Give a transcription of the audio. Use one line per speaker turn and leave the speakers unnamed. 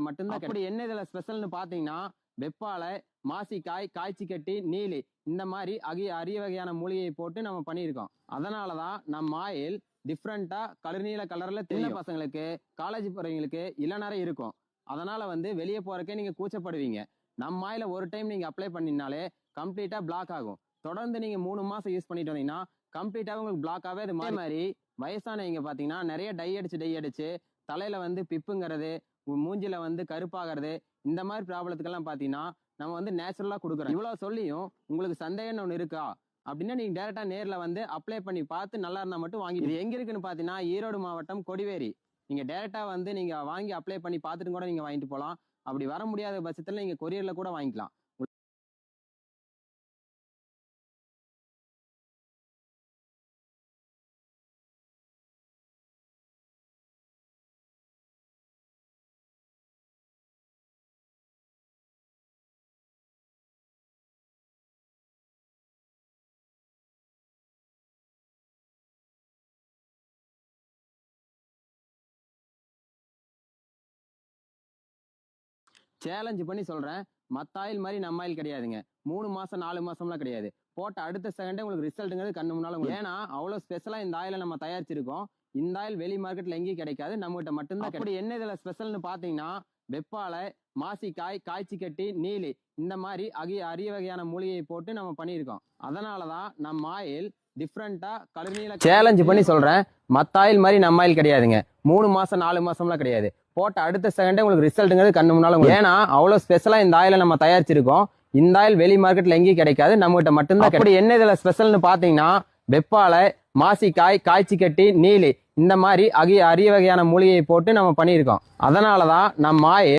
மட்டும்தான் அப்படி என்ன இதுல ஸ்பெஷல்னு பாத்தீங்கன்னா வெப்பாலை மாசிக்காய் காய்ச்சி கட்டி நீலி இந்த மாதிரி அகிய அரிய வகையான மூலிகையை போட்டு நம்ம பண்ணியிருக்கோம். அதனாலதான் நம்ம ஆயில் டிஃப்ரெண்டா கலர்நீல கலர்ல சின்ன பசங்களுக்கு காலேஜ் போறவங்களுக்கு இளநரை இருக்கும். அதனால வந்து வெளியே போறக்கே நீங்க கூச்சப்படுவீங்க. நம்ம ஆயில ஒரு டைம் நீங்க அப்ளை பண்ணினாலே கம்ப்ளீட்டா பிளாக் ஆகும். தொடர்ந்து நீங்க மூணு மாசம் யூஸ் பண்ணிட்டு வந்தீங்கன்னா கம்ப்ளீட்டாவே உங்களுக்கு பிளாக் ஆகவே அது மாதிரி வயசானவங்க பாத்தீங்கன்னா நிறைய டை அடிச்சு டை அடிச்சு தலையில வந்து பிப்புங்கிறது மூஞ்சில வந்து கருப்பாகிறது இந்த மாதிரி ப்ராப்ளத்துக்கெல்லாம் பார்த்தீங்கன்னா நம்ம வந்து நேச்சுரலாக கொடுக்குறோம். இவ்வளோ சொல்லியும் உங்களுக்கு சந்தேகம் ஒன்று இருக்கா? அப்படின்னா நீங்கள் டேரெக்டாக நேரில் வந்து அப்ளை பண்ணி பார்த்து நல்லா இருந்தால் மட்டும் வாங்கி இது எங்கே இருக்குன்னு பார்த்தீங்கன்னா ஈரோடு மாவட்டம் கொடிவேரி. நீங்கள் டேரெக்டாக வந்து நீங்கள் வாங்கி அப்ளை பண்ணி பார்த்துட்டு கூட நீங்கள் வாங்கிட்டு போகலாம் அப்படி வர முடியாத பட்சத்தில் நீங்கள் கொரியரில் கூட வாங்கிக்கலாம். சேலஞ்ச் பண்ணி சொல்றேன். மத்த ஆயில் மாதிரி நம்ம ஆயில் கிடையாதுங்க. மூணு மாசம் நாலு மாசம்லாம் கிடையாது. போட்ட அடுத்த செகண்டே உங்களுக்கு ரிசல்ட்டுங்கிறது கண்ணு முன்னால ஏன்னா அவ்வளவு ஸ்பெஷலா இந்த ஆயிலை நம்ம தயாரிச்சிருக்கோம். இந்த ஆயில் வெளி மார்க்கெட்ல எங்கேயும் கிடைக்காது. நம்மகிட்ட மட்டும்தான் அப்படி என்ன இதுல ஸ்பெஷல்னு பாத்தீங்கன்னா வெப்பாலை மாசிக்காய் காய்ச்சி கட்டி நீலி இந்த மாதிரி அகிய அரிய வகையான மூலிகையை போட்டு நம்ம பண்ணியிருக்கோம். அதனாலதான் நம்ம ஆயில் டிஃப்ரெண்டா கலர்நீல சேலஞ்ச் பண்ணி சொல்றேன். மத்த ஆயில் மாதிரி நம்ம ஆயில் கிடையாதுங்க. மூணு மாசம் நாலு மாசம்லாம் கிடையாது. போட்ட அடுத்த செகண்டே உங்களுக்கு ரிசல்ட்டுங்கிறது கண்ணு முன்னால ஏன்னா அவ்வளவு ஸ்பெஷலா இந்த ஆயிலை நம்ம தயாரிச்சிருக்கோம். இந்த ஆயில் வெளி மார்க்கெட்ல எங்கேயும் கிடைக்காது. நம்மகிட்ட மட்டும்தான் அப்படி என்ன இதுல ஸ்பெஷல்னு பாத்தீங்கன்னா வெப்பாலை மாசிக்காய் காய்ச்சி கட்டி நீலி இந்த மாதிரி அகிய அரிய வகையான மூலிகையை போட்டு நம்ம பண்ணியிருக்கோம். அதனாலதான் நம்ம ஆயில்